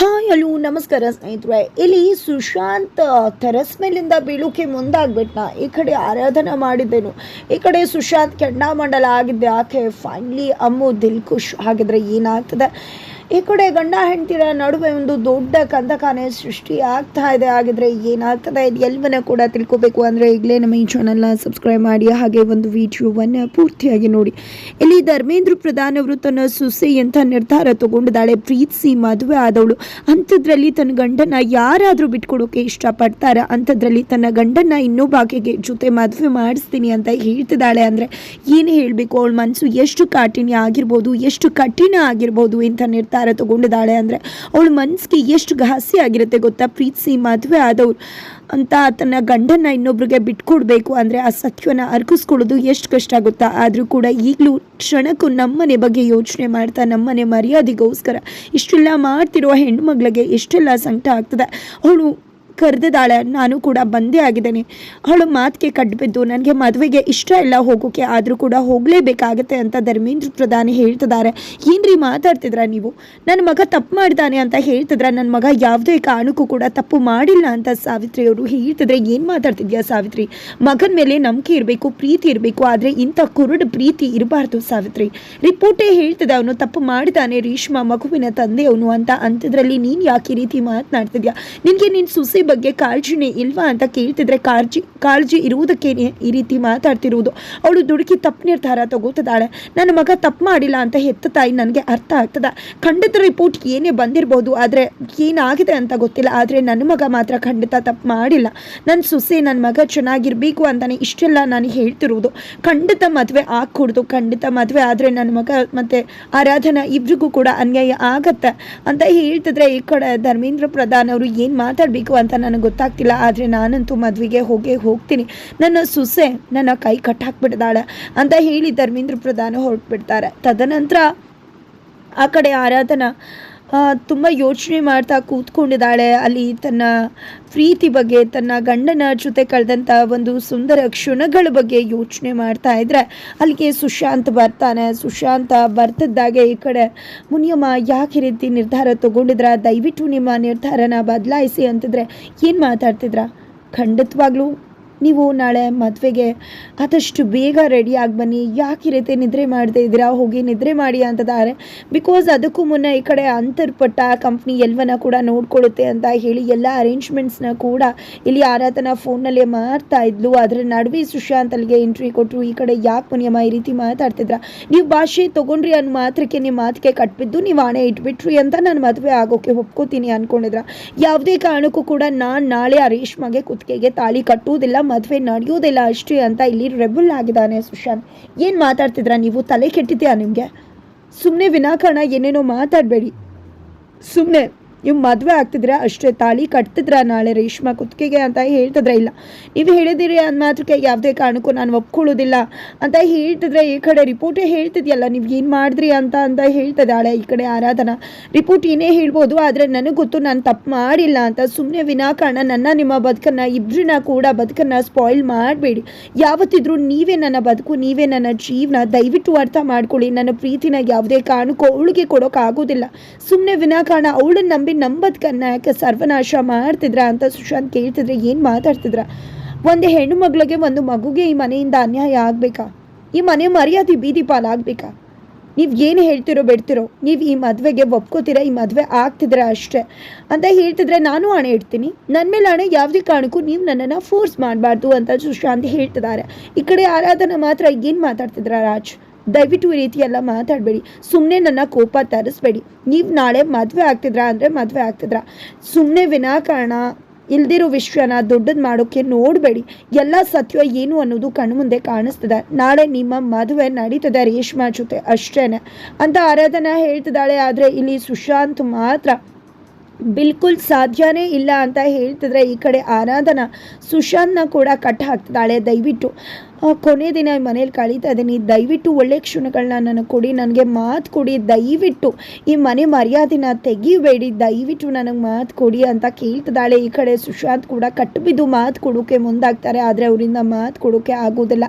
Hi, hello, ನಮಸ್ಕಾರ ಸ್ನೇಹಿತರೆ. ಇಲ್ಲಿ ಸುಶಾಂತ್ ಟೆರಸ್ ಮೇಲಿಂದ ಬೀಳೋಕೆ ಮುಂದಾಗ್ಬಿಟ್ನ? ಈ ಕಡೆ ಆರಾಧನೆ ಮಾಡಿದ್ದೇನು? ಈ ಕಡೆ ಸುಶಾಂತ್ ಕೆಂಡಾಮಂಡಲ ಆಗಿದ್ದೆ. ಆಕೆ ಫೈನ್ಲಿ ಅಮ್ಮು ದಿಲ್ ಖುಷ್ ಹಾಗಿದ್ರೆ ಏನಾಗ್ತದೆ? ಈ ಕಡೆ ಗಂಡ ಹೆಂಡತಿರ ನಡುವೆ ಒಂದು ದೊಡ್ಡ ಕಂದಕಾನೆ ಸೃಷ್ಟಿ ಆಗ್ತಾ ಇದೆ. ಹಾಗಿದ್ರೆ ಏನಾಗ್ತದೆ ಇದು ಎಲ್ಲವನ್ನ ಕೂಡ ತಿಳ್ಕೊಬೇಕು ಅಂದರೆ ಈಗಲೇ ನಮ್ಮ ಈ ಚಾನಲ್ನ ಸಬ್ಸ್ಕ್ರೈಬ್ ಮಾಡಿ, ಹಾಗೆ ಒಂದು ವಿಡಿಯೋವನ್ನು ಪೂರ್ತಿಯಾಗಿ ನೋಡಿ. ಇಲ್ಲಿ ಧರ್ಮೇಂದ್ರ ಪ್ರಧಾನ್ ಅವರು ತನ್ನ ಸೊಸೆ ಅಂತ ನಿರ್ಧಾರ ತಗೊಂಡಿದ್ದಾಳೆ. ಪ್ರೀತಿಸಿ ಮದುವೆ ಆದವಳು. ಅಂಥದ್ರಲ್ಲಿ ತನ್ನ ಗಂಡನ ಯಾರಾದರೂ ಬಿಟ್ಕೊಡೋಕೆ ಇಷ್ಟಪಡ್ತಾರೆ? ಅಂಥದ್ರಲ್ಲಿ ತನ್ನ ಗಂಡನ ಇನ್ನೊಬ್ಬಾಕೆಗೆ ಜೊತೆ ಮದುವೆ ಮಾಡಿಸ್ತೀನಿ ಅಂತ ಹೇಳ್ತಿದ್ದಾಳೆ ಅಂದರೆ ಏನು ಹೇಳಬೇಕು? ಅವಳ ಮನಸ್ಸು ಎಷ್ಟು ಕಾಠಿಣ್ಯ ಆಗಿರ್ಬೋದು, ಎಷ್ಟು ಕಠಿಣ ಆಗಿರ್ಬೋದು ಅಂತ ನಿರ್ಧಾರ ತಗೊಂಡಿದ್ದಾಳೆ ಅಂದರೆ ಅವಳ ಮನಸ್ಸಿಗೆ ಎಷ್ಟು ಘಾಸಿ ಆಗಿರುತ್ತೆ ಗೊತ್ತಾ? ಪ್ರೀತಿಸಿ ಮದುವೆ ಆದವ್ರು ಅಂತ ತನ್ನ ಗಂಡನ ಇನ್ನೊಬ್ರಿಗೆ ಬಿಟ್ಕೊಡ್ಬೇಕು ಅಂದರೆ ಆ ಸತ್ಯವನ್ನು ಅರ್ಕಿಸ್ಕೊಳ್ಳೋದು ಎಷ್ಟು ಕಷ್ಟ ಆಗುತ್ತಾ ಆದರೂ ಕೂಡ ಈಗಲೂ ಕ್ಷಣಕ್ಕೂ ನಮ್ಮನೆ ಬಗ್ಗೆ ಯೋಚನೆ ಮಾಡ್ತಾ, ನಮ್ಮನೆ ಮರ್ಯಾದೆಗೋಸ್ಕರ ಇಷ್ಟೆಲ್ಲ ಮಾಡ್ತಿರೋ ಹೆಣ್ಮಗಳಿಗೆ ಎಷ್ಟೆಲ್ಲ ಸಂಕಟ ಆಗ್ತದೆ? ಅವಳು ಕರೆದಿದ್ದಾಳೆ. ನಾನು ಕೂಡ ಬಂದೇ ಆಗಿದ್ದೇನೆ. ಅವಳು ಮಾತಿಗೆ ಕಡ್ಬಿದ್ದು ನನಗೆ ಮದುವೆಗೆ ಇಷ್ಟ ಇಲ್ಲ ಹೋಗೋಕೆ. ಆದರೂ ಕೂಡ ಹೋಗಲೇಬೇಕಾಗತ್ತೆ ಅಂತ ಧರ್ಮೇಂದ್ರ ಪ್ರಧಾನಿ ಹೇಳ್ತಿದ್ದಾರೆ. ಏನ್ರಿ ಮಾತಾಡ್ತಿದ್ರ ನೀವು? ನನ್ನ ಮಗ ತಪ್ಪು ಮಾಡ್ತಾನೆ ಅಂತ ಹೇಳ್ತಿದ್ರ? ನನ್ನ ಮಗ ಯಾವುದೇ ಕಾರಣಕ್ಕೂ ಕೂಡ ತಪ್ಪು ಮಾಡಿಲ್ಲ ಅಂತ ಸಾವಿತ್ರಿ ಅವರು ಹೇಳ್ತಿದ್ರೆ ಏನು ಮಾತಾಡ್ತಿದ್ಯಾ ಸಾವಿತ್ರಿ? ಮಗನ ಮೇಲೆ ನಂಬಿಕೆ ಇರಬೇಕು, ಪ್ರೀತಿ ಇರಬೇಕು. ಆದರೆ ಇಂಥ ಕುರುಡು ಪ್ರೀತಿ ಇರಬಾರ್ದು ಸಾವಿತ್ರಿ. ರಿಪೋರ್ಟೇ ಹೇಳ್ತಿದ್ದ ಅವನು ತಪ್ಪು ಮಾಡಿದಾನೆ ರೇಷ್ಮಾ ಮಗುವಿನ ತಂದೆ ಅವನು ಅಂತ. ಅಂಥದ್ರಲ್ಲಿ ನೀನು ಯಾಕೆ ಈ ರೀತಿ ಮಾತನಾಡ್ತಿದ್ಯಾ? ನಿನಗೆ ನೀನು ಸೊಸೆ ಬಗ್ಗೆ ಕಾಳಜಿನೇ ಇಲ್ವಾ ಅಂತ ಕೇಳ್ತಿದ್ರೆ ಕಾಳಜಿ ಕಾಳಜಿ ಇರುವುದಕ್ಕೇನೆ ಈ ರೀತಿ ಮಾತಾಡ್ತಿರುವುದು. ಅವಳು ದುಡುಕಿ ತಪ್ಪು ನಿರ್ಧಾರ ತಗೋತಿದ್ದಾಳೆ. ನನ್ನ ಮಗ ತಪ್ಪು ಮಾಡಿಲ್ಲ ಅಂತ ಹೆತ್ತ ತಾಯಿ ನನಗೆ ಅರ್ಥ ಆಗ್ತದ. ಖಂಡಿತ ರಿಪೋರ್ಟ್ ಏನೇ ಬಂದಿರ್ಬೋದು, ಆದರೆ ಏನಾಗಿದೆ ಅಂತ ಗೊತ್ತಿಲ್ಲ. ಆದರೆ ನನ್ನ ಮಗ ಮಾತ್ರ ಖಂಡಿತ ತಪ್ಪು ಮಾಡಿಲ್ಲ. ನನ್ನ ಸೊಸೆ ನನ್ನ ಮಗ ಚೆನ್ನಾಗಿರಬೇಕು ಅಂತಾನೆ ಇಷ್ಟೆಲ್ಲ ನಾನು ಹೇಳ್ತಿರುವುದು. ಖಂಡಿತ ಮದುವೆ ಆಗ್ಕೊಡ್ದು, ಖಂಡಿತ ಮದುವೆ ಆದರೆ ನನ್ನ ಮಗ ಮತ್ತು ಆರಾಧನಾ ಇಬ್ರಿಗೂ ಕೂಡ ಅನ್ಯಾಯ ಆಗತ್ತೆ. ಅಂತ ಹೇಳ್ತಿದ್ರೆ ಈ ಕಡೆ ಧರ್ಮೇಂದ್ರ ಪ್ರಧಾನ್ ಅವರು ಏನು ಮಾತಾಡಬೇಕು ಅಂತ ನನಗೆ ಗೊತ್ತಾಗ್ತಿಲ್ಲ, ಆದರೆ ನಾನಂತೂ ಮದುವೆಗೆ ಹೋಗೇ ಹೋಗ್ತೀನಿ. ನನ್ನ ಸೊಸೆ ನನ್ನ ಕೈ ಕಟ್ಟಾಕ್ಬಿಡ್ದಾಳೆ ಅಂತ ಹೇಳಿ ಧರ್ಮೇಂದ್ರ ಪ್ರಧಾನ ಹೊರಟ್ಬಿಡ್ತಾರೆ. ತದನಂತರ ಆ ಕಡೆ ಆರಾಧನಾ ತುಂಬ ಯೋಚನೆ ಮಾಡ್ತಾ ಕೂತ್ಕೊಂಡಿದ್ದಾಳೆ. ಅಲ್ಲಿ ತನ್ನ ಪ್ರೀತಿ ಬಗ್ಗೆ, ತನ್ನ ಗಂಡನ ಜೊತೆ ಕಳೆದಂಥ ಒಂದು ಸುಂದರ ಕ್ಷಣಗಳ ಬಗ್ಗೆ ಯೋಚನೆ ಮಾಡ್ತಾ ಇದ್ದರೆ ಅಲ್ಲಿಗೆ ಸುಶಾಂತ್ ಬರ್ತಾನೆ. ಸುಶಾಂತ ಬರ್ತಿದ್ದಾಗೆ ಈ ಕಡೆ. ಮುನಿಯಮ್ಮ, ಯಾಕೆ ರೀತಿ ನಿರ್ಧಾರ ತೊಗೊಂಡಿದ್ರ? ದಯವಿಟ್ಟು ನಿಮ್ಮ ನಿರ್ಧಾರನ ಬದಲಾಯಿಸಿ ಅಂತಿದ್ರೆ ಏನು ಮಾತಾಡ್ತಿದ್ರ? ಖಂಡಿತವಾಗ್ಲೂ ನೀವು ನಾಳೆ ಮದುವೆಗೆ ಆದಷ್ಟು ಬೇಗ ರೆಡಿ ಆಗಿ ಬನ್ನಿ. ಯಾಕೆ ಈ ರೀತಿ ನಿದ್ರೆ ಮಾಡದೇ ಇದ್ದೀರಾ? ಹೋಗಿ ನಿದ್ರೆ ಮಾಡಿ ಅಂತದ್ದಾರೆ ಬಿಕಾಸ್ ಅದಕ್ಕೂ ಮುನ್ನ ಈ ಕಡೆ ಅಂತರ್ಪಟ್ಟ ಕಂಪ್ನಿ ಎಲ್ವನ ಕೂಡ ನೋಡ್ಕೊಳ್ಳುತ್ತೆ ಅಂತ ಹೇಳಿ ಎಲ್ಲ ಅರೇಂಜ್ಮೆಂಟ್ಸ್ನ ಕೂಡ ಇಲ್ಲಿ ಆರಾತನ ಫೋನ್ನಲ್ಲೇ ಮಾಡ್ತಾ ಇದ್ಲು. ಅದರ ನಡುವೆ ಸುಶಾಂತ್ ಅಲ್ಲಿಗೆ ಎಂಟ್ರಿ ಕೊಟ್ಟರು ಈ ಕಡೆ ಯಾಕೆ ಮುನಿಯಮ್ಮ ಈ ರೀತಿ ಮಾತಾಡ್ತಿದ್ರ? ನೀವು ಭಾಷೆ ತೊಗೊಂಡ್ರಿ ಅನ್ನೋ ಮಾತ್ರಕ್ಕೆ ನಿಮ್ಮ ಮಾತಿಗೆ ಕಟ್ಬಿದ್ದು ನೀವು ಆಣೆ ಇಟ್ಬಿಟ್ರಿ ಅಂತ ನಾನು ಮದುವೆ ಆಗೋಕ್ಕೆ ಒಪ್ಕೋತೀನಿ ಅನ್ಕೊಂಡಿದ್ರ? ಯಾವುದೇ ಕಾರಣಕ್ಕೂ ಕೂಡ ನಾನು ನಾಳೆ ಆ ರೇಷ್ಮಗೆ ಕುತ್ತಿಗೆಗೆ ತಾಳಿ ಕಟ್ಟುವುದಿಲ್ಲ. ಮದುವೆ ನಡೆಯೋದಿಲ್ಲ ಅಷ್ಟೇ ಅಂತ ಇಲ್ಲಿ ರೆಬಲ್ ಆಗಿದ್ದಾನೆ ಸುಶಾಂತ್. ಏನು ಮಾತಾಡ್ತಿದ್ರ ನೀವು? ತಲೆ ಕೆಟ್ಟಿದ್ಯಾ ನಿಮಗೆ? ಸುಮ್ಮನೆ ವಿನಾಕಾರಣ ಏನೇನೋ ಮಾತಾಡಬೇಡಿ. ಸುಮ್ಮನೆ ನೀವು ಮದುವೆ ಆಗ್ತಿದ್ರೆ ಅಷ್ಟೇ ತಾಳಿ ಕಟ್ತಿದ್ರ ನಾಳೆ ರೇಷ್ಮಾ ಕುತ್ತಿಗೆಗೆ ಅಂತ ಹೇಳ್ತಿದ್ರೆ ಇಲ್ಲ. ನೀವು ಹೇಳಿದಿರಿ ಅಂದ ಮಾತ್ರಕ್ಕೆ ಯಾವುದೇ ಕಾರಣಕ್ಕೂ ನಾನು ಒಪ್ಕೊಳ್ಳೋದಿಲ್ಲ ಅಂತ ಹೇಳ್ತಿದ್ರೆ ಈ ಕಡೆ ರಿಪೋರ್ಟೇ ಹೇಳ್ತಿದ್ಯಲ್ಲ, ನೀವು ಏನು ಮಾಡಿದ್ರಿ ಅಂತ ಅಂತ ಹೇಳ್ತಿದ್ದಾಳೆ ಈ ಕಡೆ ಆರಾಧನಾ. ರಿಪೋರ್ಟ್ ಏನೇ ಹೇಳ್ಬೋದು, ಆದರೆ ನನಗೆ ಗೊತ್ತು ನಾನು ತಪ್ಪು ಮಾಡಿಲ್ಲ ಅಂತ. ಸುಮ್ಮನೆ ವಿನಾಕಾರಣ ನನ್ನ ನಿಮ್ಮ ಬದುಕನ್ನು ಇಬ್ಬರನ್ನ ಕೂಡ ಬದುಕನ್ನು ಸ್ಪಾಯ್ಲ್ ಮಾಡಬೇಡಿ. ಯಾವತ್ತಿದ್ರೂ ನೀವೇ ನನ್ನ ಬದುಕು, ನೀವೇ ನನ್ನ ಜೀವನ ದಯವಿಟ್ಟು ಅರ್ಥ ಮಾಡ್ಕೊಳ್ಳಿ. ನನ್ನ ಪ್ರೀತಿನ ಯಾವುದೇ ಕಾರಣಕ್ಕೂ ಅವಳಿಗೆ ಕೊಡೋಕ್ಕಾಗೋದಿಲ್ಲ ಸುಮ್ಮನೆ ವಿನಾಕಾರಣ, ಅವಳನ್ನ ನಂಬಿ ನಮ್ಮ ಬದುಕನ್ನ ಯಾಕೆ ಸರ್ವನಾಶ ಮಾಡ್ತಿದ್ರ ಅಂತ ಸುಶಾಂತ್ ಕೇಳ್ತಿದ್ರೆ, ಏನು ಮಾತಾಡ್ತಿದ್ರ? ಒಂದು ಹೆಣ್ಣು ಮಗಳಿಗೆ ಒಂದು ಮಗುಗೆ ಈ ಮನೆಯಿಂದ ಅನ್ಯಾಯ ಆಗಬೇಕಾ? ಈ ಮನೆ ಮರ್ಯಾದೆ ಬೀದಿ ಪಾಲಾಗಬೇಕಾ? ನೀವು ಏನು ಹೇಳ್ತಿರೋ ಬಿಡ್ತಿರೋ? ನೀವು ಈ ಮದುವೆಗೆ ಒಪ್ಕೋತೀರಾ? ಈ ಮದುವೆ ಆಗ್ತಿದ್ರೆ ಅಷ್ಟೇ? ಅಂತ ಹೇಳ್ತಿದ್ರೆ ನಾನು ಹಣೆ ಇಡ್ತೀನಿ. ನನ್ನ ಮೇಲೆ ಹಣೆ ಯಾವುದೇ ಕಾರಣಕ್ಕೂ ನೀವು ನನ್ನನ್ನು ಫೋರ್ಸ್ ಮಾಡಬಾರ್ದು ಅಂತ ಸುಶಾಂತ್ ಹೇಳ್ತಿದ್ದಾರೆ. ಈ ಕಡೆ ಆರಾಧನೆ ಮಾತ್ರ ಏನು ಮಾತಾಡ್ತಿದ್ರ ರಾಜ್? ದಯವಿಟ್ಟು ಈ ರೀತಿ ಎಲ್ಲ ಮಾತಾಡಬೇಡಿ. ಸುಮ್ಮನೆ ನನ್ನ ಕೋಪ ತರಿಸ್ಬೇಡಿ. ನೀವು ನಾಳೆ ಮದುವೆ ಆಗ್ತಿದ್ರಾ ಅಂದರೆ ಮದುವೆ ಆಗ್ತಿದ್ರಾ. ಸುಮ್ಮನೆ ವಿನಾಕಾರಣ, ಇಲ್ದಿರೋ ವಿಷಯನ ದೊಡ್ಡದು ಮಾಡೋಕ್ಕೆ ನೋಡಬೇಡಿ. ಎಲ್ಲ ಸತ್ಯ ಏನು ಅನ್ನೋದು ಕಣ್ಮುಂದೆ ಕಾಣಿಸ್ತದೆ. ನಾಳೆ ನಿಮ್ಮ ಮದುವೆ ನಡೀತದೆ ರೇಷ್ಮಾ ಜೊತೆ ಅಷ್ಟೇನೆ. ಅಂತ ಆರಾಧನಾ ಹೇಳ್ತಿದ್ದಾಳೆ, ಆದರೆ ಇಲ್ಲಿ ಸುಶಾಂತ್ ಮಾತ್ರ ಬಿಲ್ಕುಲ್ ಸಾಧ್ಯನೇ ಇಲ್ಲ ಅಂತ ಹೇಳ್ತಿದ್ರೆ ಈ ಕಡೆ ಆರಾಧನಾ. ಸುಶಾಂತ್ನ ಕೂಡ ಕಟ್ ಹಾಕ್ತಿದ್ದಾಳೆ, ದಯವಿಟ್ಟು. ಕೊನೆ ದಿನ ಮನೇಲಿ ಕಳೀತಾ ಇದ್ದೀನಿ. ದಯವಿಟ್ಟು ಒಳ್ಳೆ ಕ್ಷಣಗಳನ್ನ ನನಗೆ ಕೊಡಿ. ನನಗೆ ಮಾತು ಕೊಡಿ. ದಯವಿಟ್ಟು ಈ ಮನೆ ಮರ್ಯಾದೆನ ತೆಗಿಬೇಡಿ. ದಯವಿಟ್ಟು ನನಗೆ ಮಾತು ಕೊಡಿ ಅಂತ ಕೇಳ್ತಿದ್ದಾಳೆ. ಈ ಕಡೆ ಸುಶಾಂತ್ ಕೂಡ ಕಟ್ಟುಬಿದ್ದು ಮಾತು ಕೊಡೋಕೆ ಮುಂದಾಗ್ತಾರೆ. ಆದರೆ ಅವರಿಂದ ಮಾತು ಕೊಡೋಕೆ ಆಗೋದಿಲ್ಲ.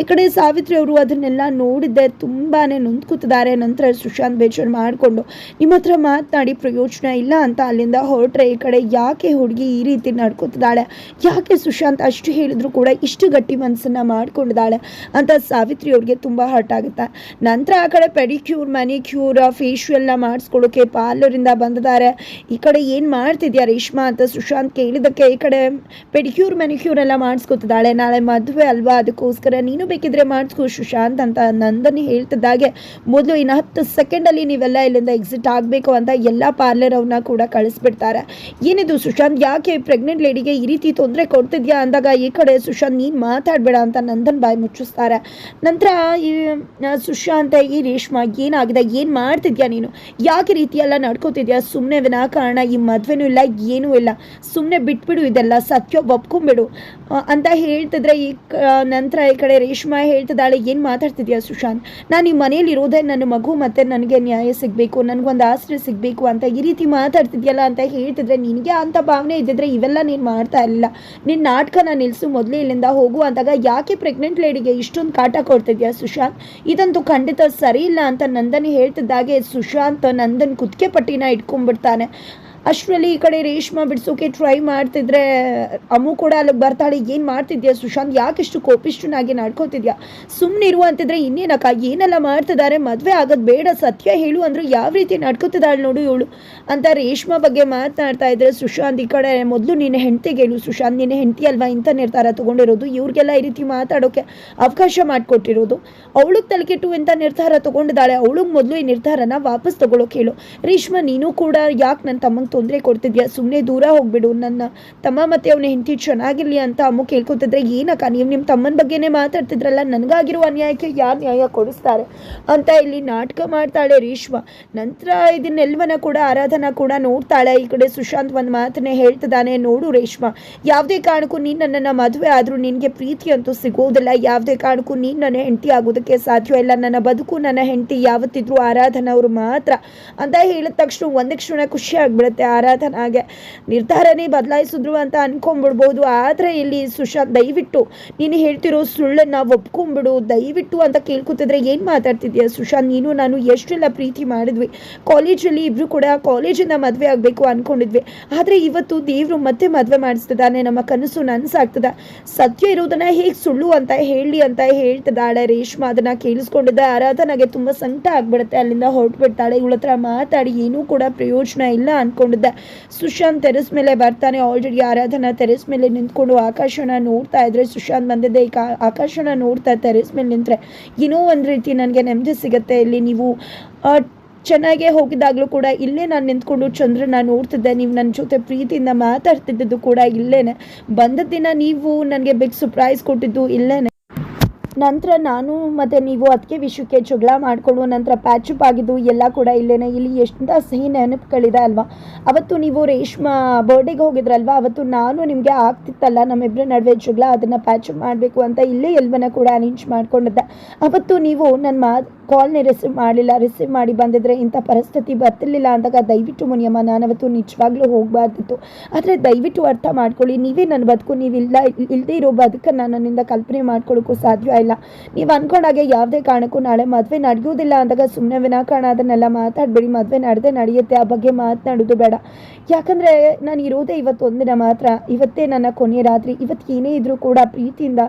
ಈ ಕಡೆ ಸಾವಿತ್ರಿ ಅವರು ಅದನ್ನೆಲ್ಲ ನೋಡಿದ್ದೆ. ತುಂಬಾ ನೊಂದ್ಕೂತಿದ್ದಾರೆ. ನಂತರ ಸುಶಾಂತ್ ಬೇಜಾರು ಮಾಡಿಕೊಂಡು, ನಿಮ್ಮ ಹತ್ರ ಮಾತನಾಡಿ ಪ್ರಯೋಜನ ಇಲ್ಲ ಅಂತ ಅಲ್ಲಿಂದ ಹೊರಟ್ರೆ ಈ ಕಡೆ ಯಾಕೆ ಹುಡುಗಿ ಈ ರೀತಿ ನಡ್ಕೋತಿದ್ದಾಳೆ? ಯಾಕೆ ಸುಶಾಂತ್ ಅಷ್ಟು ಹೇಳಿದ್ರು ಕೂಡ ಇಷ್ಟು ಗಟ್ಟಿ ಮನಸ್ಸನ್ನ ಮಾಡ್ಕೊಂಡಿದ್ದಾಳೆ ಅಂತ ಸಾವಿತ್ರಿ ಅವ್ರಿಗೆ ತುಂಬ ಹರ್ಟ್ ಆಗುತ್ತೆ. ನಂತರ ಆ ಕಡೆ ಪೆಡಿಕ್ಯೂರ್ ಮನಿಕ್ಯೂರ್ ಫೇಶಿಯಲ್ನ ಮಾಡಿಸ್ಕೊಳ್ಳೋಕೆ ಪಾರ್ಲರಿಂದ ಬಂದಿದ್ದಾರೆ. ಈ ಕಡೆ ಏನು ಮಾಡ್ತಿದ್ಯಾ ರೇಷ್ಮಾ ಅಂತ ಸುಶಾಂತ್ ಕೇಳಿದ್ದಕ್ಕೆ ಈ ಕಡೆ ಪೆಡಿಕ್ಯೂರ್ ಮೆನಿಕ್ಯೂರ್ ಎಲ್ಲ ಮಾಡಿಸ್ಕೊತಿದ್ದಾಳೆ. ನಾಳೆ ಮದುವೆ ಅಲ್ವಾ? ಅದಕ್ಕೋಸ್ಕರ ನೀನು ಬೇಕಿದ್ರೆ ಮಾಡಿಸ್ಕೊ ಸುಶಾಂತ್ ಅಂತ ನಂದನಿ ಹೇಳ್ತಿದ್ದಾಗೆ. ಮೊದಲು ಇನ್ನು ಹತ್ತು ಸೆಕೆಂಡಲ್ಲಿ ನೀವೆಲ್ಲ ಇಲ್ಲಿಂದ ಎಕ್ಸಿಟ್ ಆಗಬೇಕು ಅಂತ ಎಲ್ಲ ಪಾರ್ಲರ್ ಅವ್ರನ್ನ ಕೂಡ ಕಳಿಸ್ಬಿಡ್ತಾರೆ. ಏನಿದು ಸುಶಾಂತ್, ಯಾಕೆ ಪ್ರೆಗ್ನೆಂಟ್ ಲೇಡಿಗೆ ಈ ರೀತಿ ತೊಂದರೆ ಕೊಡ್ತಿದ್ಯಾ ಅಂದಾಗ ಈ ಕಡೆ ಸುಶಾಂತ್, ನೀನು ಮಾತಾಡಬೇಡ ಅಂತ ನಂದನ್ ಬಾಯಿ ಮುಚ್ಚಿಸ್ತಾರೆ. ನಂತರ ಈ ಸುಶಾಂತ ಈ ರೇಷ್ಮಾ ಏನಾಗಿದೆ? ಏನು ಮಾಡ್ತಿದ್ಯಾ ನೀನು? ಯಾಕೆ ರೀತಿಯೆಲ್ಲ ನಡ್ಕೋತಿದ್ಯಾ? ಸುಮ್ಮನೆ ವಿನಾಕಾರಣ, ಈ ಮದುವೆನೂ ಇಲ್ಲ, ಏನೂ ಇಲ್ಲ. ಸುಮ್ಮನೆ ಬಿಟ್ಬಿಡು ಇದೆಲ್ಲ, ಸತ್ಯ ಒಪ್ಕೊಂಬಿಡು. ಅಂತ ಹೇಳ್ತಿದ್ರೆ ಈ ನಂತರ ಈ ಕಡೆ ರೇಷ್ಮಾ ಹೇಳ್ತಿದ್ದಾಳೆ, ಏನು ಮಾತಾಡ್ತಿದ್ಯಾ ಸುಶಾಂತ್ ನಾನು ಈ ಮನೇಲಿ ಇರೋದೇ ನನ್ನ ಮಗು ಮತ್ತೆ ನನಗೆ ನ್ಯಾಯ ಸಿಗಬೇಕು, ನನಗೊಂದು ಆಶ್ರಯ ಸಿಗಬೇಕು ಅಂತ ಈ ರೀತಿ ಮಾತಾಡ್ತಿದ್ಯಲ್ಲ ಅಂತ ಹೇಳ್ತಿದ್ರೆ ನಿನಗೆ ಅಂತ ಭಾವನೆ ಇದ್ದಿದ್ರೆ ಇವೆಲ್ಲ ನೀನು ಮಾಡ್ತಾ ಇಲ್ಲ ನಿನ್ನ ನಾಟಕನ ನಿಲ್ಲಿಸು ಮೊದಲೇ ಇಲ್ಲಿಂದ ಹೋಗು ಅಂದಾಗ ಯಾಕೆ ಪ್ರೆಗ್ನೆಂಟ್ ಲೇಡಿಗೆ ಇಷ್ಟೊಂದು ಕಾಟ ಕೊಡ್ತಿದ್ಯಾ ಸುಶಾಂತ್? ಇದಂತೂ ಖಂಡಿತ ಸರಿ ಇಲ್ಲ ಅಂತ ನಂದನಿ ಹೇಳ್ತಿದ್ದಾಗೆ ಸುಶಾಂತ್ ನಂದನ್ ಕುತ್ತಿಗೆ ಪಟ್ಟಿನ ಇಟ್ಕೊಂಡ್ಬಿಡ್ತಾನೆ. ಅಷ್ಟರಲ್ಲಿ ಈ ಕಡೆ ರೇಷ್ಮಾ ಬಿಡಿಸೋಕೆ ಟ್ರೈ ಮಾಡ್ತಿದ್ರೆ ಅಮ್ಮು ಕೂಡ ಅಲ್ಲಿಗೆ ಬರ್ತಾಳೆ, ಏನು ಮಾಡ್ತಿದ್ಯಾ ಸುಶಾಂತ್? ಯಾಕಿಷ್ಟು ಕೋಪಿಷ್ಟನಾಗಿ ನಡ್ಕೋತಿದ್ಯಾ? ಸುಮ್ಮನೆ ಇರು ಅಂತಿದ್ರೆ ಇನ್ನೇನಕ್ಕ? ಏನೆಲ್ಲ ಮಾಡ್ತಿದ್ದಾರೆ? ಮದುವೆ ಆಗೋದು ಬೇಡ, ಸತ್ಯ ಹೇಳು ಅಂದ್ರೆ ಯಾವ ರೀತಿ ನಡ್ಕೋತಿದ್ದಾಳೆ ನೋಡು ಇವಳು ಅಂತ ರೇಷ್ಮಾ ಬಗ್ಗೆ ಮಾತನಾಡ್ತಾ ಇದ್ರೆ ಸುಶಾಂತ್ ಈ ಕಡೆ, ಮೊದಲು ನಿನ್ನ ಹೆಂಡತಿಗೆ ಹೇಳು ಸುಶಾಂತ್, ನಿನ್ನ ಹೆಂಡತಿ ಅಲ್ವಾ ಇಂಥ ನಿರ್ಧಾರ ತೊಗೊಂಡಿರೋದು? ಇವ್ರಿಗೆಲ್ಲ ಈ ರೀತಿ ಮಾತಾಡೋಕೆ ಅವಕಾಶ ಮಾಡಿಕೊಟ್ಟಿರೋದು? ಅವಳಿಗೆ ತಲೆಕೆಟ್ಟು ಇಂಥ ನಿರ್ಧಾರ ತೊಗೊಂಡಿದ್ದಾಳೆ ಅವಳಿಗೆ ಮೊದಲು ಈ ನಿರ್ಧಾರನ ವಾಪಸ್ ತೊಗೊಳೋಕೆ ಹೇಳು. ರೇಷ್ಮಾ, ನೀನು ಕೂಡ ಯಾಕೆ ನನ್ನ ತಮ್ಮಂಗೆ ತೊಂದರೆ ಕೊಡ್ತಿದ್ಯಾ? ಸುಮ್ಮನೆ ದೂರ ಹೋಗ್ಬಿಡು. ನನ್ನ ತಮ್ಮ ಮತ್ತೆ ಅವನ ಹೆಂಡತಿ ಚೆನ್ನಾಗಿರ್ಲಿ ಅಂತ ಅಮ್ಮ ಕೇಳ್ಕೊತಿದ್ರೆ ಏನಕ್ಕ? ನೀವು ನಿಮ್ಮ ತಮ್ಮನ ಬಗ್ಗೆನೇ ಮಾತಾಡ್ತಿದ್ರಲ್ಲ, ನನಗಾಗಿರೋ ಅನ್ಯಾಯಕ್ಕೆ ಯಾರು ನ್ಯಾಯ ಕೊಡಿಸ್ತಾರೆ? ಅಂತ ಇಲ್ಲಿ ನಾಟಕ ಮಾಡ್ತಾಳೆ ರೇಷ್ಮಾ. ನಂತರ ಇದನ್ನೆಲ್ವನ ಕೂಡ, ಆರಾಧನಾ ಕೂಡ ನೋಡ್ತಾಳೆ. ಈ ಕಡೆ ಸುಶಾಂತ್ ಒಂದು ಮಾತನ್ನೇ ಹೇಳ್ತಿದ್ದಾನೆ. ನೋಡು ರೇಷ್ಮಾ, ಯಾವುದೇ ಕಾರಣಕ್ಕೂ ನೀನು ನನ್ನನ್ನು ಮದುವೆ ಆದರೂ ನಿನಗೆ ಪ್ರೀತಿ ಅಂತೂ ಸಿಗೋದಿಲ್ಲ. ಯಾವುದೇ ಕಾರಣಕ್ಕೂ ನೀನು ನನ್ನ ಹೆಂಡತಿ ಆಗೋದಕ್ಕೆ ಸಾಧ್ಯ ಇಲ್ಲ. ನನ್ನ ಬದುಕು ನನ್ನ ಹೆಂಡತಿ, ಯಾವತ್ತಿದ್ರು ಆರಾಧನಾ ಅವರು ಮಾತ್ರ. ಅಂತ ಹೇಳಿದ ತಕ್ಷಣ ಒಂದೇ ಕ್ಷಣ ಖುಷಿ ಆಗ್ಬಿಡುತ್ತೆ. ಆರಾಧನಾಗೆ ನಿರ್ಧಾರನೇ ಬದಲಾಯಿಸಿದ್ರು ಅಂತ ಅನ್ಕೊಂಡ್ಬಿಡ್ಬೋದು. ಆದರೆ ಇಲ್ಲಿ ಸುಶಾಂತ್, ದಯವಿಟ್ಟು ನೀನು ಹೇಳ್ತಿರೋ ಸುಳ್ಳನ್ನು ಒಪ್ಕೊಂಬಿಡು ದಯವಿಟ್ಟು ಅಂತ ಕೇಳ್ಕೊತಿದ್ರೆ ಏನು ಮಾತಾಡ್ತಿದ್ಯಾ ಸುಶಾಂತ್? ನೀನು, ನಾನು ಎಷ್ಟೆಲ್ಲ ಪ್ರೀತಿ ಮಾಡಿದ್ವಿ. ಕಾಲೇಜಲ್ಲಿ ಇಬ್ಬರು ಕೂಡ ಕಾಲೇಜಿಂದ ಮದುವೆ ಆಗಬೇಕು ಅನ್ಕೊಂಡಿದ್ವಿ. ಆದರೆ ಇವತ್ತು ದೇವರು ಮತ್ತೆ ಮದುವೆ ಮಾಡಿಸ್ತಿದ್ದಾನೆ, ನಮ್ಮ ಕನಸು ನನಸಾಗ್ತದ. ಸತ್ಯ ಇರೋದನ್ನ ಹೇಗೆ ಸುಳ್ಳು ಅಂತ ಹೇಳಿ ಅಂತ ಹೇಳ್ತಿದ್ದಾಳೆ ರೇಷ್ಮಾ. ಅದನ್ನ ಕೇಳಿಸ್ಕೊಂಡಿದ್ದ. ಆರಾಧನಾಗೆ ತುಂಬ ಸಂಕಟ ಆಗ್ಬಿಡುತ್ತೆ. ಅಲ್ಲಿಂದ ಹೊರಟ್ಬಿಡ್ತಾಳೆ. ಇವಳ ಹತ್ರ ಮಾತಾಡಿ ಏನೂ ಕೂಡ ಪ್ರಯೋಜನ ಇಲ್ಲ ಅನ್ಕೊಂಡಿದ್ದೆ ಸುಶಾಂತ್ ತೆರೆಸ್ ಮೇಲೆ ಬರ್ತಾನೆ. ಆಲ್ರೆಡಿ ಆರಾಧನಾ ತೆರೆಸ್ ಮೇಲೆ ನಿಂತ್ಕೊಂಡು ಆಕಾಶನ ನೋಡ್ತಾ ಇದ್ರೆ ಸುಶಾಂತ್ ಬಂದಿದ್ದೆ. ಈಗ ಆಕಾಶನ ನೋಡ್ತಾ ತೆರೆಸ್ ಮೇಲೆ ನಿಂತರೆ ಏನೋ ಒಂದು ರೀತಿ ನನಗೆ ನೆಮ್ಮದಿ ಸಿಗುತ್ತೆ. ಇಲ್ಲಿ ನೀವು ಚೆನ್ನಾಗೇ ಹೋಗಿದ್ದಾಗಲೂ ಕೂಡ ಇಲ್ಲೇ ನಾನು ನಿಂತ್ಕೊಂಡು ಚಂದ್ರನ ನೋಡ್ತಿದ್ದೆ. ನೀವು ನನ್ನ ಜೊತೆ ಪ್ರೀತಿಯಿಂದ ಮಾತಾಡ್ತಿದ್ದದ್ದು ಕೂಡ ಇಲ್ಲೇನೆ. ಬಂದ ದಿನ ನೀವು ನನಗೆ ಬಿಗ್ ಸರ್ಪ್ರೈಸ್ ಕೊಟ್ಟಿದ್ದು ಇಲ್ಲೇನೆ. ನಂತರ ನಾನು ಮತ್ತು ನೀವು ಅದಕ್ಕೆ ವಿಷಯಕ್ಕೆ ಜಗಳ ಮಾಡಿಕೊಂಡು ನಂತರ ಪ್ಯಾಚಪ್ ಆಗಿದ್ದು ಎಲ್ಲ ಕೂಡ ಇಲ್ಲೇನೆ. ಇಲ್ಲಿ ಎಷ್ಟಂತ ಸಿಹಿ ನೆನಪುಗಳಿದೆ ಅಲ್ವಾ? ಅವತ್ತು ನೀವು ರೇಷ್ಮಾ ಬರ್ಡೇಗೆ ಹೋಗಿದ್ರಲ್ವಾ? ಅವತ್ತು ನಾನು ನಿಮಗೆ ಆಗ್ತಿತ್ತಲ್ಲ ನಮ್ಮಿಬ್ಬರ ನಡುವೆ ಜಗಳ, ಅದನ್ನು ಪ್ಯಾಚಪ್ ಮಾಡಬೇಕು ಅಂತ ಇಲ್ಲೇ ಎಲ್ಲವನ್ನ ಕೂಡ ಅರೇಂಜ್ ಮಾಡ್ಕೊಂಡಿದ್ದೆ. ಅವತ್ತು ನೀವು ನನ್ನ ಮಾ ಕಾಲ್ನೇ ರಿಸೀವ್ ಮಾಡಲಿಲ್ಲ. ರಿಸೀವ್ ಮಾಡಿ ಬಂದಿದ್ರೆ ಇಂಥ ಪರಿಸ್ಥಿತಿ ಬರ್ತಿರ್ಲಿಲ್ಲ ಅಂದಾಗ ದಯವಿಟ್ಟು ಮುನಿಯಮ್ಮ ನಾನು ಅವತ್ತು ನಿಜವಾಗ್ಲೂ ಹೋಗಬಾರ್ದಿತ್ತು. ಆದರೆ ದಯವಿಟ್ಟು ಅರ್ಥ ಮಾಡ್ಕೊಳ್ಳಿ, ನೀವೇ ನನ್ನ ಬದುಕು, ನೀವಿಲ್ಲ ಇಲ್ಲದೇ ಇರೋ ಬದುಕನ್ನು ನನ್ನಿಂದ ಕಲ್ಪನೆ ಮಾಡ್ಕೊಳ್ಳೋಕ್ಕೂ ಸಾಧ್ಯ ಇಲ್ಲ. ನೀವು ಅನ್ಕೊಂಡಾಗೆ ಯಾವುದೇ ಕಾರಣಕ್ಕೂ ನಾಳೆ ಮದುವೆ ನಡೆಯೋದಿಲ್ಲ ಅಂದಾಗ ಸುಮ್ಮನೆ ವಿನಾಕಾರಣ ಅದನ್ನೆಲ್ಲ ಮಾತಾಡಬೇಡಿ. ಮದುವೆ ನಡೆದೇ ನಡೆಯುತ್ತೆ, ಆ ಬಗ್ಗೆ ಮಾತನಾಡೋದು ಬೇಡ. ಯಾಕಂದರೆ ನಾನು ಇರೋದೇ ಇವತ್ತು ಒಂದಿನ ಮಾತ್ರ. ಇವತ್ತೇ ನನ್ನ ಕೊನೆಯ ರಾತ್ರಿ. ಇವತ್ತು ಏನೇ ಇದ್ರೂ ಕೂಡ ಪ್ರೀತಿಯಿಂದ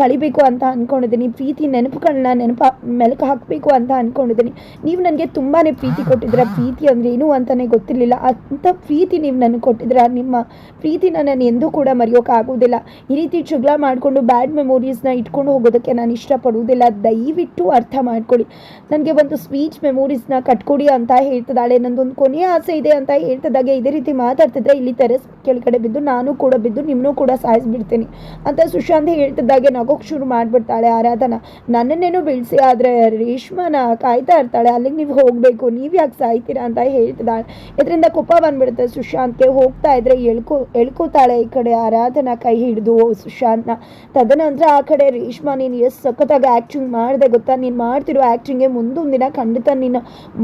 ಕಳಿಬೇಕು ಅಂತ ಅಂದ್ಕೊಂಡಿದ್ದೀನಿ ಪ್ರೀತಿ ನೆನಪುಗಳನ್ನ ನೆನಪು ಮೆಲುಕು ಹಾಕಬೇಕು ಅಂತ ಅಂದ್ಕೊಂಡಿದ್ದೀನಿ ನೀವು ನನಗೆ ತುಂಬಾ ಪ್ರೀತಿ ಕೊಟ್ಟಿದ್ದೀರ. ಪ್ರೀತಿ ಅಂದರೆ ಏನು ಅಂತಲೇ ಗೊತ್ತಿರಲಿಲ್ಲ. ಅಂಥ ಪ್ರೀತಿ ನೀವು ನನಗೆ ಕೊಟ್ಟಿದ್ದೀರ. ನಿಮ್ಮ ಪ್ರೀತಿನ ನಾನು ಎಂದೂ ಕೂಡ ಮರೆಯೋಕ್ಕಾಗೋದಿಲ್ಲ ಈ ರೀತಿ ಚುಗ್ಲ ಮಾಡಿಕೊಂಡು ಬ್ಯಾಡ್ ಮೆಮೊರೀಸ್ನ ಇಟ್ಕೊಂಡು ಹೋಗೋದಕ್ಕೆ ನಾನು ಇಷ್ಟಪಡುವುದಿಲ್ಲ, ದಯವಿಟ್ಟು ಅರ್ಥ ಮಾಡ್ಕೊಳ್ಳಿ. ನನಗೆ ಒಂದು ಸ್ವೀಟ್ ಮೆಮೊರೀಸ್ನ ಕಟ್ಕೊಡಿ ಅಂತ ಹೇಳ್ತಿದ್ದಾಳೆ. ನಂದೊಂದು ಕೊನೆಯ ಆಸೆ ಇದೆ ಅಂತ ಹೇಳ್ತಿದ್ದಾಗೆ, ಇದೇ ರೀತಿ ಮಾತಾಡ್ತಿದ್ರೆ ಇಲ್ಲಿ ತೆರೆಸ್ ಕೆಳಗಡೆ ಬಿದ್ದು ನಾನು ಕೂಡ ಬಿದ್ದು ನಿಮ್ಮನ್ನೂ ಕೂಡ ಸಾಯಿಸ್ಬಿಡ್ತೀನಿ ಅಂತ ಸುಶಾಂತ್ ಹೇಳ್ತಿದ್ದಾಗೆ. ನಗೋಕ್ ಶುರು ಮಾಡಿಬಿಡ್ತಾಳೆ ಆರಾಧನಾ. ನನ್ನನ್ನೇನು ಬೆಳೆಸಿ, ಆದರೆ ರೇಷ್ಮನ ಕಾಯ್ತಾ ಇರ್ತಾಳೆ. ಅಲ್ಲಿಗೆ ನೀವು ಹೋಗಬೇಕು, ನೀವು ಯಾಕೆ ಸಾಯ್ತೀರಾ ಅಂತ ಹೇಳ್ತಿದ್ದಾಳೆ. ಇದರಿಂದ ಕೋಪ ಬಂದ್ಬಿಡುತ್ತೆ ಸುಶಾಂತ್ಗೆ. ಹೋಗ್ತಾ ಇದ್ರೆ ಎಳ್ಕೊ, ಎಳ್ಕೋತಾಳೆ ಈ ಕಡೆ ಆರಾಧನಾ ಕೈ ಹಿಡಿದು ಸುಶಾಂತ್ನ. ತದನಂತರ ಆ ಕಡೆ ರೇಷ್ಮಾ, ನೀನು ಸಖತ್ತಾಗಿ ಆ್ಯಕ್ಟಿಂಗ್ ಮಾಡಿದೆ ಗೊತ್ತಾ? ನೀನು ಮಾಡ್ತಿರೋ ಆ್ಯಕ್ಟಿಂಗ್ಗೆ ಮುಂದೊಂದು ದಿನ ಖಂಡಿತ ನಿನ್ನ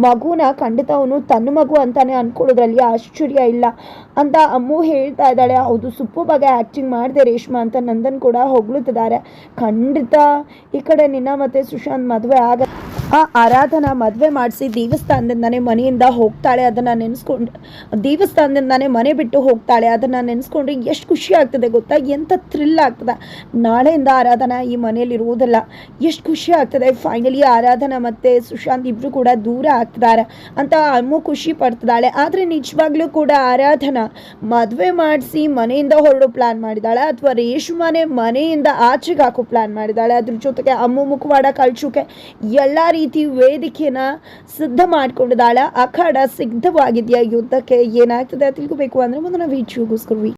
ಮಗುನ, ಖಂಡಿತ ಅವನು ತನ್ನ ಮಗು ಅಂತಾನೆ ಅಂದ್ಕೊಳ್ಳೋದ್ರಲ್ಲಿ ಆಶ್ಚರ್ಯ ಇಲ್ಲ ಅಂತ ಅಮ್ಮು ಹೇಳ್ತಾ ಇದ್ದಾಳೆ. ಹೌದು ಸುಪ್ಪವಾಗಿ ಆ್ಯಕ್ಟಿಂಗ್ ಮಾಡಿದೆ ರೇಷ್ಮಾ ಅಂತ ನಂದನ್ ಕೂಡ ಹೊಗಳುತ್ತಿದ್ದಾರೆ ಖಂಡಿತ ಈ ಕಡೆ ನಿನ್ನ ಮತ್ತು ಸುಶಾಂತ್ ಮದುವೆ ಆಗ ಆ ಆರಾಧನಾ ಮದುವೆ ಮಾಡಿಸಿ ದೇವಸ್ಥಾನದಿಂದನೇ ಮನೆಯಿಂದ ಹೋಗ್ತಾಳೆ. ಅದನ್ನು ನೆನೆಸ್ಕೊಂಡು, ದೇವಸ್ಥಾನದಿಂದನೇ ಮನೆ ಬಿಟ್ಟು ಹೋಗ್ತಾಳೆ. ಅದನ್ನು ನೆನೆಸ್ಕೊಂಡ್ರೆ ಎಷ್ಟು ಖುಷಿ ಆಗ್ತದೆ ಗೊತ್ತಾ? ಎಂಥ ಥ್ರಿಲ್ ಆಗ್ತದೆ? ನಾಳೆಯಿಂದ ಆರಾಧನಾ ಈ ಮನೆಯಲ್ಲಿ ಇರುವುದಿಲ್ಲ ಎಷ್ಟು ಖುಷಿ ಆಗ್ತದೆ? ಫೈನಲಿ ಆರಾಧನಾ ಮತ್ತು ಸುಶಾಂತ್ ಇಬ್ಬರು ಕೂಡ ದೂರ ಆಗ್ತಿದ್ದಾರೆ ಅಂತ ಅಮ್ಮು ಖುಷಿ ಪಡ್ತಿದ್ದಾಳೆ ಆದರೆ ನಿಜವಾಗ್ಲೂ ಕೂಡ ಆರಾಧನಾ ಮದುವೆ ಮಾಡಿಸಿ ಮನೆಯಿಂದ ಹೊರಡೋ ಪ್ಲ್ಯಾನ್ ಮಾಡಿದ್ದಾಳೆ ಅಥವಾ ರೇಷ್ಮನೆ ಮನೆಯಿಂದ ಆಚೆಗೆ ಹಾಕೋ ಪ್ಲ್ಯಾನ್ ಮಾಡಿದ್ದಾಳೆ ಅದ್ರ ಜೊತೆಗೆ ಅಮ್ಮು ಮುಖವಾಡ ಕಳ್ಸೋಕೆ ಎಲ್ಲ ರೀತಿ ವೇದಿಕೆನ ಸಿದ್ಧ ಮಾಡ್ಕೊಂಡಿದ್ದಾಳೆ. ಅಖಾಡ ಸಿದ್ಧವಾಗಿದೆಯಾ ಯುದ್ಧಕ್ಕೆ ಏನಾಗ್ತದೆ ತಿಳ್ಕೊಬೇಕು ಅಂದರೆ ಮುಂದಿನ ವೀಡಿಯೋಗೋಸ್ಕರ